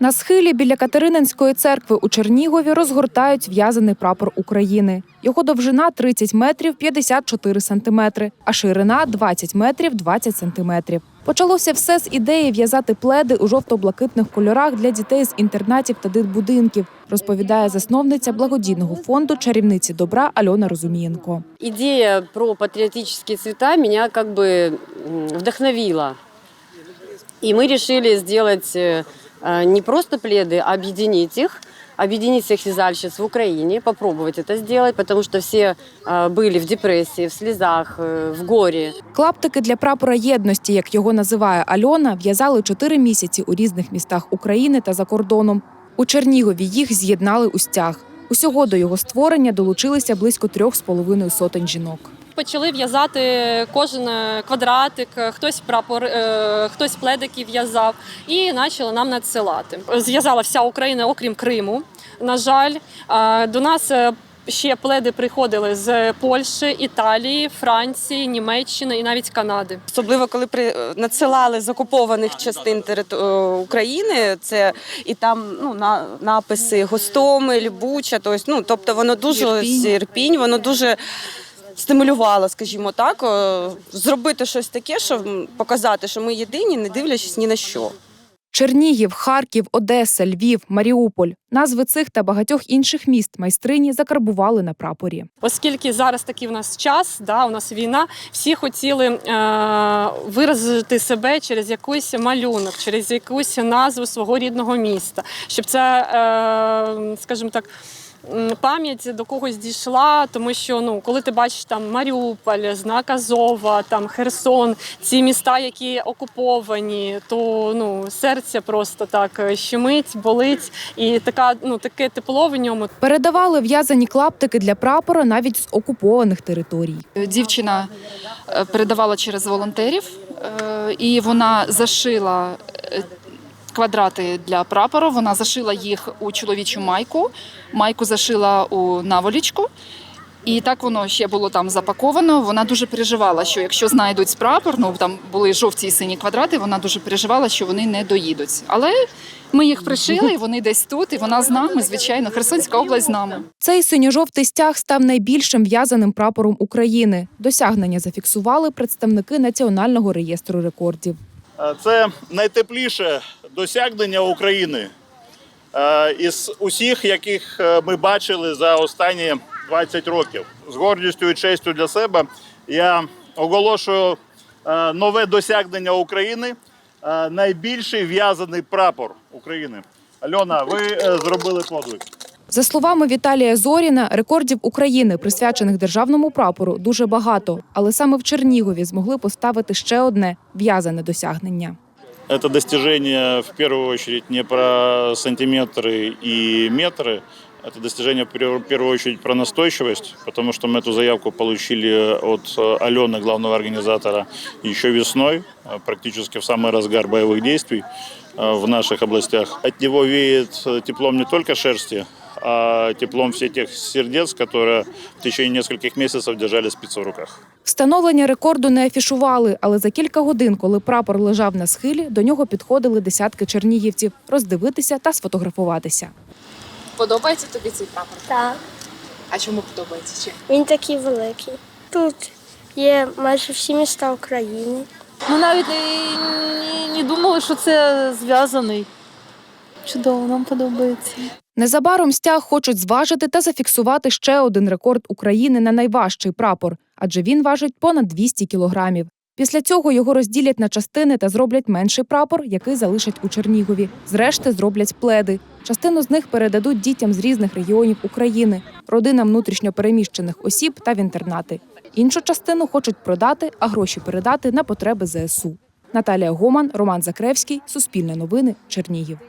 На схилі біля Катерининської церкви у Чернігові розгортають в'язаний прапор України. Його довжина 30 метрів 54 сантиметри, а ширина 20 метрів 20 сантиметрів. Почалося все з ідеї в'язати пледи у жовто-блакитних кольорах для дітей з інтернатів та дитбудинків, розповідає засновниця благодійного фонду чарівниці добра Альона Розумієнко. Идея про патриотические цвета меня как бы м, вдохновила. И мы решили сделать э, э, не просто пледы, а объединить их, объединить всех вязальщиц в Украине, попробовать это сделать, потому что все э, были в депрессии, в слезах, э, в горе. Клаптики для прапора єдності, як його називає Альона, в'язали чотири місяці у різних містах України та за кордоном. У Чернігові їх з'єднали у стяг. Усього до його створення долучилися близько трьох з половиною сотень жінок. Почали в'язати кожен е, квадратик, е, хтось прапор, е, хтось пледики в'язав і почали нам надсилати. Зв'язала вся Україна, окрім Криму. На жаль, до нас ще пледи приходили з Польщі, Італії, Франції, Німеччини і навіть Канади. Особливо коли при надсилали з окупованих частин е, України, це і там ну на написи Гостомель, Буча, тобто, ну тобто воно дуже Ірпінь, воно дуже стимулювало, скажімо так, е, зробити щось таке, щоб показати, що ми єдині, не дивлячись ні на що. Чернігів, Харків, Одеса, Львів, Маріуполь. Назви цих та багатьох інших міст майстрині закарбували на прапорі. Оскільки зараз такий в нас час, да, у нас війна, всі хотіли е, виразити себе через якийсь малюнок, через якусь назву свого рідного міста, щоб це, е, скажімо так. Пам'ять до когось дійшла, тому що ну, коли ти бачиш там Маріуполь, Знак Азова, там Херсон, ці міста, які окуповані, то ну серце просто так щемить, болить, і така ну таке тепло в ньому. Передавали в'язані клаптики для прапора навіть з окупованих територій. Дівчина е, передавала через волонтерів, е, і вона зашила е, квадрати для прапору. Вона зашила їх у чоловічу майку, майку зашила у наволічку. І так воно ще було там запаковано. Вона дуже переживала, що якщо знайдуть прапор, ну там були жовті і сині квадрати, вона дуже переживала, що вони не доїдуть. Але ми їх пришили, і вони десь тут, і вона з нами, звичайно, Херсонська область з нами. Цей синьо-жовтий стяг став найбільшим в'язаним прапором України. Досягнення зафіксували представники Національного реєстру рекордів. Е, Це найтепліше досягнення України е, із усіх, яких е, ми бачили за останні 20 років. З гордістю і честю для себе я оголошую нове досягнення України. Найбільший в'язаний прапор України. Альона, ви зробили подвиг. За словами Віталія Зоріна, рекордів України, присвячених державному прапору, дуже багато, але саме в Чернігові змогли поставити ще одне в'язане досягнення. Это достижение в первую очередь не про сантиметры и метры, это достижение в пер- в первую очередь про настойчивость, потому что мы эту заявку получили от э, Алены, главного организатора, еще весной, э, практически в самый разгар боевых действий э, в наших областях. От него веет э, теплом не только шерсти, а теплом всех тех сердец, которые в течение нескольких месяцев держали спицы в руках. Встановлення рекорду не афішували, але за кілька годин, коли прапор лежав на схилі, до нього підходили десятки чернігівців роздивитися та сфотографуватися. Подобається тобі цей прапор? Так, А чому подобається? Чим? він такий великий. Тут є майже всі міста України. Ми навіть не, не, не думали, що це зв'язаний. Чудово, нам подобається. Незабаром стяг хочуть зважити та зафіксувати ще один рекорд України на найважчий прапор, адже він важить понад 200 кілограмів. Після цього його розділять на частини та зроблять менший прапор, який залишать у Чернігові. Зрешти зроблять пледи. Частину з них передадуть дітям з різних регіонів України, родинам внутрішньопереміщених осіб та в інтернати. Іншу частину хочуть продати, а гроші передати на потреби ЗСУ. Наталія Гоман, Роман Закревський, Суспільне новини, Чернігів.